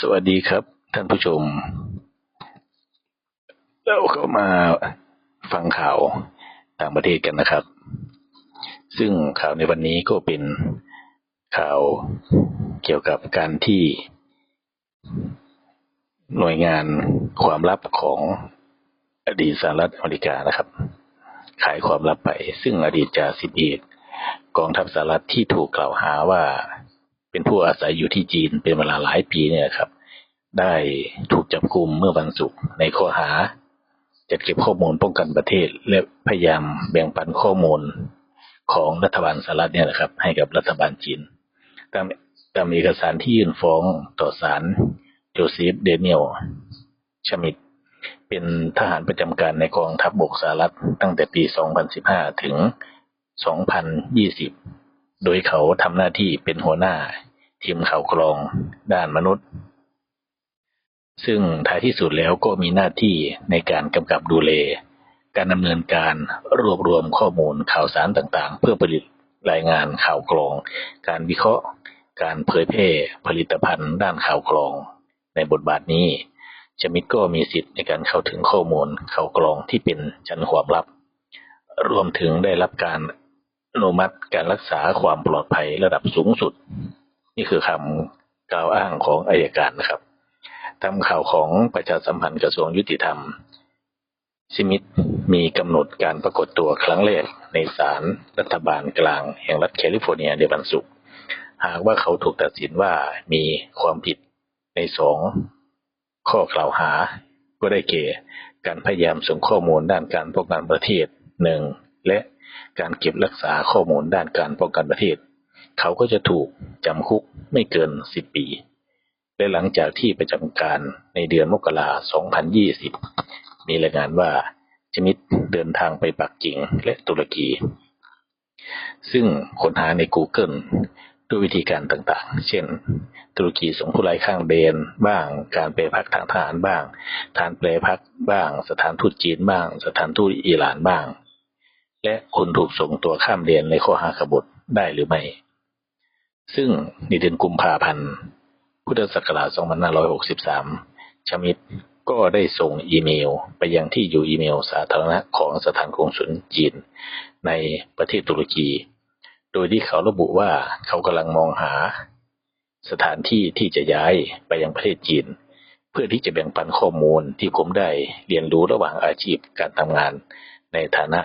สวัสดีครับ ท่านผู้ชม เราก็มาฟังข่าวต่างประเทศกันนะครับ ซึ่งข่าวในวันนี้ก็เป็นข่าวเกี่ยวกับการที่ หน่วยงานความลับของอดีตสหรัฐอเมริกานะครับ ขายความลับไป ซึ่งอดีตจ่าสิบเอกกองทัพสหรัฐที่ถูกกล่าวหาว่า เป็นผู้อาศัยอยู่ที่จีนเป็นเวลาหลายปีเนี่ยครับ ได้ถูกจับกุมเมื่อวันศุกร์ในข้อหา จัดเก็บข้อมูลป้องกันประเทศ และพยายามแบ่งปันข้อมูลของรัฐบาลสหรัฐเนี่ยนะครับ ให้กับรัฐบาลจีน ตามตามเอกสารที่ยื่นฟ้องต่อศาลโจเซฟเดนิเอลชมิดเป็นทหารประจำการในกองทัพบบกสหรัฐตั้งแต่ปี 2015 ถึง 2020 โดยเขาทำหน้าที่เป็นหัวหน้า ทีมข่าวกรองด้านมนุษย์ ซึ่งท้ายที่สุดแล้วก็มีหน้าที่ในการกำกับดูแลการดำเนินการรวบรวมข้อมูลข่าวสารต่างๆ เพื่อผลิตรายงานข่าวกรอง การวิเคราะห์ การเผยแพร่ผลิตภัณฑ์ด้านข่าวกรอง ในบทบาทนี้ชมิดก็มีสิทธิ์ในการเข้าถึงข้อมูลข่าวกรองที่เป็นชั้นความลับ รวมถึงได้รับการอนุมัติการรักษาความปลอดภัยระดับสูงสุด นี่คือคำกล่าวอ้างของอายการนะครับตามข่าวของประชาสัมพันธ์กระทรวงยุติธรรมสมิธมีกำหนดการปรากฏตัวครั้งแรกในศาลรัฐบาลกลางแห่งรัฐแคลิฟอร์เนียในวันศุกร์หากว่าเขาถูกตัดสินว่ามีความผิดในสองข้อกล่าวหา ก็ได้แก่การพยายามส่งข้อมูลด้านการป้องกันประเทศหนึ่งและการเก็บรักษาข้อมูลด้านการป้องกันประเทศ เขาก็จะถูกจำคุกไม่เกิน 10 ปี และหลังจากที่ประจำการในเดือนมกราคม 2020 มีรายงานว่าชมิดเดินทางไปปักกิ่งและตุรกี ซึ่งค้นหาใน Google ด้วยวิธีการต่างๆ เช่น ตุรกีส่งผู้ไร้ข้างเดนบ้าง การไปพักทางทหารบ้างฐานแปรพักบ้าง สถานทูตจีนบ้าง สถานทูตอิหร่านบ้าง และคุณถูกส่งตัวข้ามเดนในข้อหาขบฏได้หรือไม่ ซึ่งในเดือนกุมภาพันธ์ พุทธศักราช 2563 ชมิดก็ได้ส่งอีเมลไปยังที่อยู่อีเมลสาธารณะของสถานกงสุลจีนในประเทศตุรกี โดยที่เขาระบุว่าเขากำลังมองหา สถานที่ที่จะย้ายไปยังประเทศจีน เพื่อที่จะแบ่งปันข้อมูลที่ผมได้เรียนรู้ระหว่างอาชีพการทำงาน ในฐานะ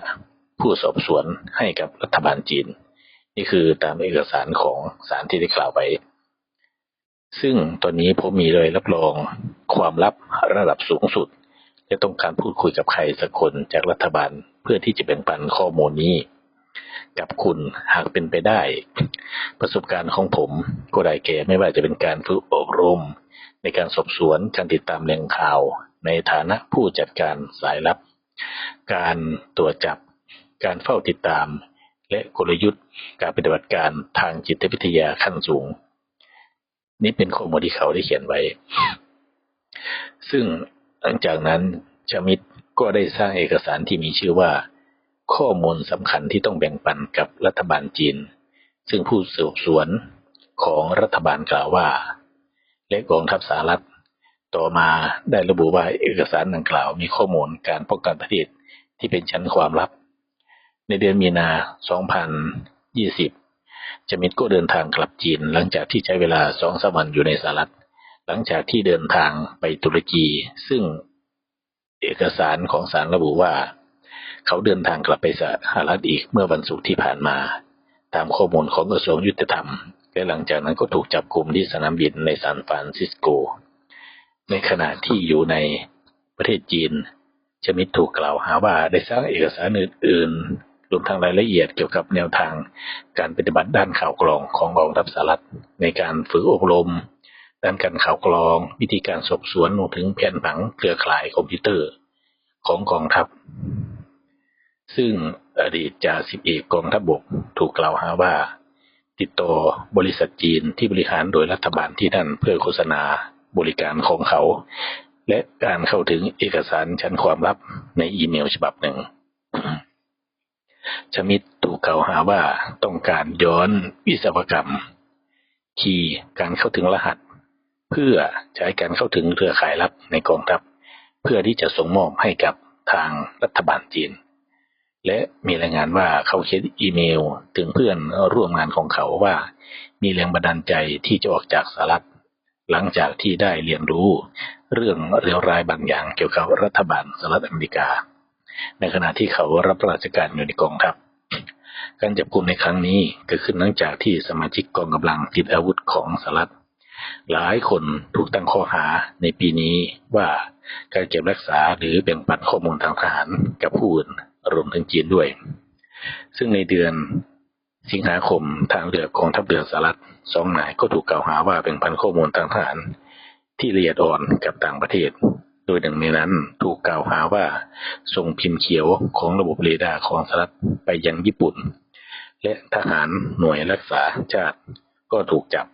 ผู้สอบสวนให้กับรัฐบาลจีน นี่คือตามเอกสารของศาลที่ได้กล่าวไว้ซึ่งตอนนี้ผมมีเลยรับรองความลับระดับสูงสุด และต้องการพูดคุยกับใครสักคนจากรัฐบาลเพื่อที่จะแบ่งปันข้อมูลนี้ กับคุณหากเป็นไปได้ ประสบการณ์ของผมก็ได้แก่ไม่ว่าจะเป็นการฝึกอบรม ในการสอบสวนการติดตามแหล่งข่าว ในฐานะผู้จัดการสายลับ การตรวจจับการเฝ้าติดตาม และกลยุทธ์การปฏิบัติการทางจิตวิทยาขั้นสูง นี่เป็นข้อมูลที่เขาได้เขียนไว้ ซึ่งหลังจากนั้นชมิดก็ได้สร้างเอกสารที่มีชื่อว่า ข้อมูลสำคัญที่ต้องแบ่งปันกับรัฐบาลจีน ซึ่งผู้สืบสวนของรัฐบาลกล่าวว่า และกองทัพสหรัฐต่อมาได้ระบุว่าเอกสารดังกล่าวมีข้อมูลการป้องกันประเทศที่เป็นชั้นความลับ ในเดือนมีนา 2020จมิดก็เดินทางกลับจีน หลังจากที่ใช้เวลาสองสวันอยู่ในสหรัฐ หลังจากที่เดินทางไปตุรกี ซึ่งเอกสารของศาลระบุว่า เขาเดินทางกลับไปสหรัฐอีกเมื่อวันศุกร์ที่ผ่านมา ตามข้อมูลของกระทรวงยุติธรรม และหลังจากนั้นก็ถูกจับกลุ่มที่สนามบินในซานฟรานซิสโก ในขณะที่อยู่ในประเทศจีนชมิดถูกกล่าวหาว่าได้สร้างเอกสารอื่น วมทั้งรายละเอียดเกี่ยวกับแนวทางการปฏิบัติด้านข่าวกรองของกองทัพสหรัฐในการฝึกอบรม ด้านการข่าวกรอง วิธีการสอบสวนรวมถึงแผนผังเครือข่ายคอมพิวเตอร์ของกองทัพ ซึ่งอดีตจ่าสิบเอกกองทัพบกถูกกล่าวหาว่า ติดต่อบริษัทจีนที่บริหารโดยรัฐบาลที่นั่นเพื่อโฆษณาบริการของเขา และการเข้าถึงเอกสารชั้นความลับในอีเมลฉบับหนึ่ง ชมิดถูกกล่าวหาว่าต้องการย้อนวิศวกรรม คีย์การเข้าถึงรหัส เพื่อใช้การเข้าถึงเครือข่ายลับในกองทัพ เพื่อที่จะส่งมอบให้กับทางรัฐบาลจีน และมีรายงานว่าเขาเขียนอีเมลถึงเพื่อนร่วมงานของเขาว่า มีแรงบันดาลใจที่จะออกจากสหรัฐ หลังจากที่ได้เรียนรู้เรื่องเลวร้ายบางอย่างเกี่ยวกับรัฐบาลสหรัฐอเมริกา ในขณะที่เขารับราชการอยู่ในกองทัพ การจับกุมในครั้งนี้เกิดขึ้นหลังจากที่สมาชิกกองกำลังติดอาวุธของสหรัฐหลายคนถูกตั้งข้อหาในปีนี้ว่าการเก็บรักษาหรือแบ่งปันข้อมูลทางทหารกับผู้อื่นรวมถึงจีนด้วย ซึ่งในเดือนสิงหาคมทางเรือกองทัพเรือสหรัฐสองนายก็ถูกกล่าวหาว่าแบ่งปันข้อมูลทางทหาร ที่ละเอียดอ่อนกับต่างประเทศ โดยหนึ่งในนั้นถูกกล่าวหาว่าส่งพิมพ์เขียวของระบบเรดาร์ของสหรัฐไปยังญี่ปุ่น และทหารหน่วยรักษาชาติก็ถูกจับ